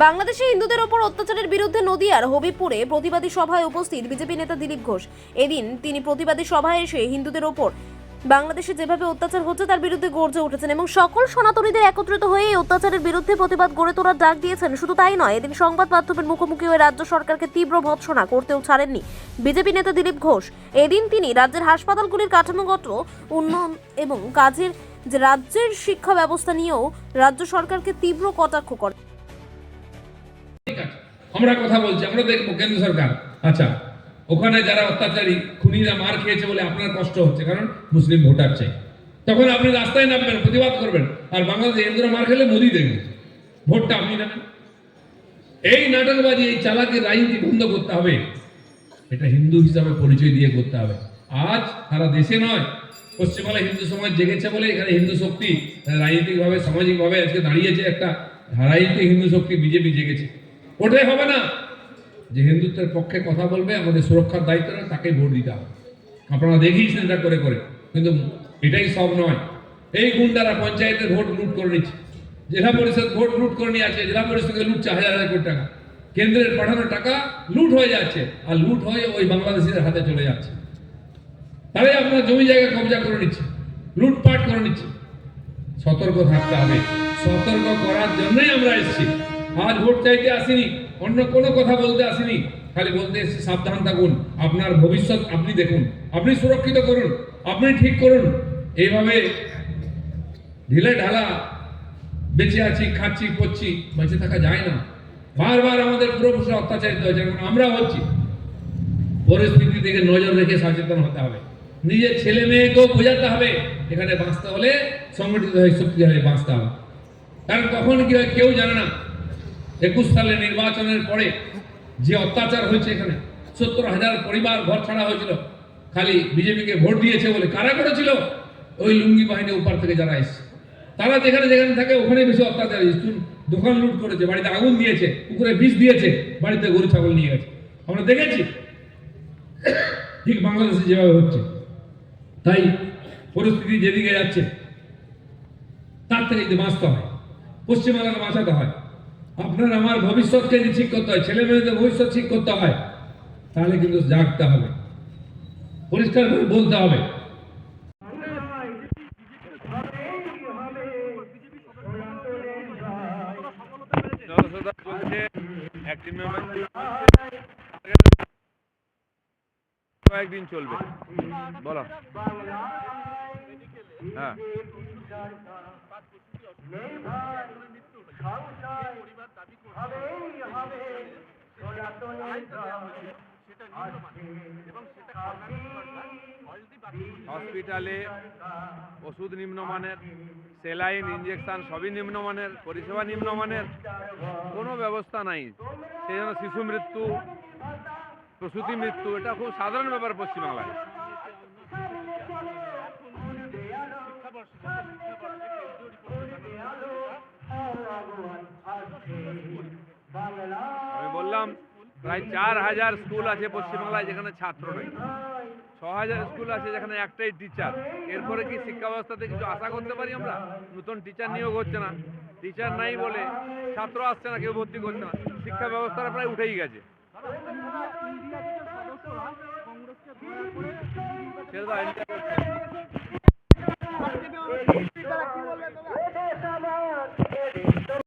বাংলাদেশে হিন্দুদের ওপর অত্যাচারের বিরুদ্ধে নদিয়ার হবিপুরে প্রতিবাদী সভায় উপস্থিত বিজেপি নেতা দিলীপ ঘোষ। এদিন তিনি প্রতিবাদী সভায় এসে হিন্দুদের ওপর বাংলাদেশে যেভাবে অত্যাচার হচ্ছে তার বিরুদ্ধে গর্জে উঠেছেন এবং সকল সনাতনীদের একত্রিত হয়ে এই অত্যাচারের বিরুদ্ধে প্রতিবাদ গড়ে তোলার ডাক দিয়েছেন। শুধু তাই নয়, এদিন সংবাদ মাধ্যমের মুখোমুখি হয়ে রাজ্য সরকারকে তীব্র ভৎসনা করতেও ছাড়েননি বিজেপি নেতা দিলীপ ঘোষ। এদিন তিনি রাজ্যের হাসপাতালগুলির কাঠামোগত উন্নয়ন এবং কাজের যে রাজ্যের শিক্ষা ব্যবস্থা নিয়েও রাজ্য সরকারকে তীব্র কটাক্ষ করেন। আমরা কথা বলছি, আমরা দেখব, কেন্দ্র সরকার। আচ্ছা ওখানে যারা অত্যাচারী, খুনিরা মার খেয়েছে বলে আপনার কষ্ট হচ্ছে, কারণ মুসলিম ভোটার চাই। তখন আপনি রাস্তায় নামবেন, প্রতিবাদ করবেন, আর বাংলাদেশে হিন্দুরা মার খেলে মোদি দেখবেন ভোটটা আপনি নেবেন। এই নাটকবাজি, এই চালাকি রাজনীতি বন্ধ করতে হবে। এটা হিন্দু হিসাবে পরিচয় দিয়ে করতে হবে। আজ সারা দেশে নয় পশ্চিমবাংলায় হিন্দু সমাজ জেগেছে বলে এখানে হিন্দু শক্তি রাজনৈতিকভাবে, সামাজিকভাবে আজকে দাঁড়িয়েছে একটা রাজনীতি হিন্দু শক্তি বিজেপি জেগেছে। ওটাই হবে না। যে হিন্দুত্বের পক্ষে কথা বলবে, আমাদের সুরক্ষার দায়িত্ব না তাকে ভোট দিতে হবে। আপনারা দেখিয়েছেন এটা করে করে। কিন্তু এটাই সব নয়। এই গুন্ডারা পঞ্চায়েতের ভোট লুট করে নিচ্ছে। জেলা পরিষদ ভোট লুট করে নিয়ে আছে জেলা পরিষদকে লুটছে হাজার হাজার কোটি টাকা। কেন্দ্রের পাঠানো টাকা লুট হয়ে যাচ্ছে, আর লুট হয়ে ওই বাংলাদেশিদের হাতে চলে যাচ্ছে। তাহলে আপনার জমি জায়গা কবজা করে নিচ্ছে, লুটপাট করে নিচ্ছে। সতর্ক থাকতে হবে। সতর্ক করার জন্যই আমরা এসেছি। আজ ভোট চাইতে আসিনি, অন্য কোনো কথা বলতে আসিনি, খালি বলতে এসেছি, সাবধান থাকুন, আপনার ভবিষ্যৎ আপনি দেখুন, আপনি সুরক্ষিত করুন, আপনি ঠিক করুন। এইভাবে ঢিলে ঢালা বেঁচে আছি, খাচ্ছি, পড়ছি, বেঁচে থাকা যায় না। বারবার আমাদের পুরোপুরি অত্যাচারিত হয়েছে এবং আমরা হচ্ছি। পরিস্থিতি থেকে নজর রেখে সচেতন হতে হবে। নিজের ছেলে মেয়েকেও বোঝাতে হবে, এখানে বাঁচতে হলে সংগঠিত হয়ে শক্তিশালী বাঁচতে হবে। কারণ কখন কি হয় কেউ জানে না একুশ সালে নির্বাচনের পরে যে অত্যাচার হয়েছে এখানে, সত্তর হাজার পরিবার ঘর ছাড়া হয়েছিল। খালি বিজেপিকে ভোট দিয়েছে বলে কারা করেছিল ওই লুঙ্গি বাহিনী উপার থেকে যারা এসছে। তারা যেখানে যেখানে থাকে ওখানে বেশি অত্যাচার দোকান লুট করেছে, বাড়িতে আগুন দিয়েছে, পুকুরে বিষ দিয়েছে, বাড়িতে গরু ছাগল নিয়ে গেছে। আমরা দেখেছি ঠিক বাংলাদেশে যেভাবে হচ্ছে। তাই পরিস্থিতি যেদিকে যাচ্ছে, তার থেকে যদি বাঁচতে হয়। পশ্চিমবাংলাকে বাঁচাতে হয়। আপনার আমার ভবিষ্যৎকে যদি ঠিক করতে হয়, ছেলে মেয়েদের ভবিষ্যৎ ঠিক করতে হয়, তাহলে কিন্তু জাগতে হবে। পরিষ্কার করে বলতে হবে। কয়েকদিন চলবে। বলো। হ্যাঁ। হসপিটালে ওষুধ নিম্নমানের সেলাইন ইঞ্জেকশন সবই নিম্নমানের পরিষেবা নিম্নমানের কোনো ব্যবস্থা নাই। সেই জন্য শিশু মৃত্যু প্রসূতি মৃত্যু এটা খুব সাধারণ ব্যাপার পশ্চিমবাংলায়। আমি বললাম, প্রায় চার হাজার স্কুল আছে পশ্চিমবাংলায় যেখানে ছাত্র নেই। ছ হাজার স্কুল আছে যেখানে একটাই টিচার এরপরে কি শিক্ষা ব্যবস্থাতে কিছু আশা করতে পারি আমরা? নতুন টিচার নিয়োগ হচ্ছে না। টিচার নাই বলে ছাত্র আসছে না, কেউ ভর্তি করছে না। শিক্ষা ব্যবস্থাটা প্রায় উঠেই গেছে।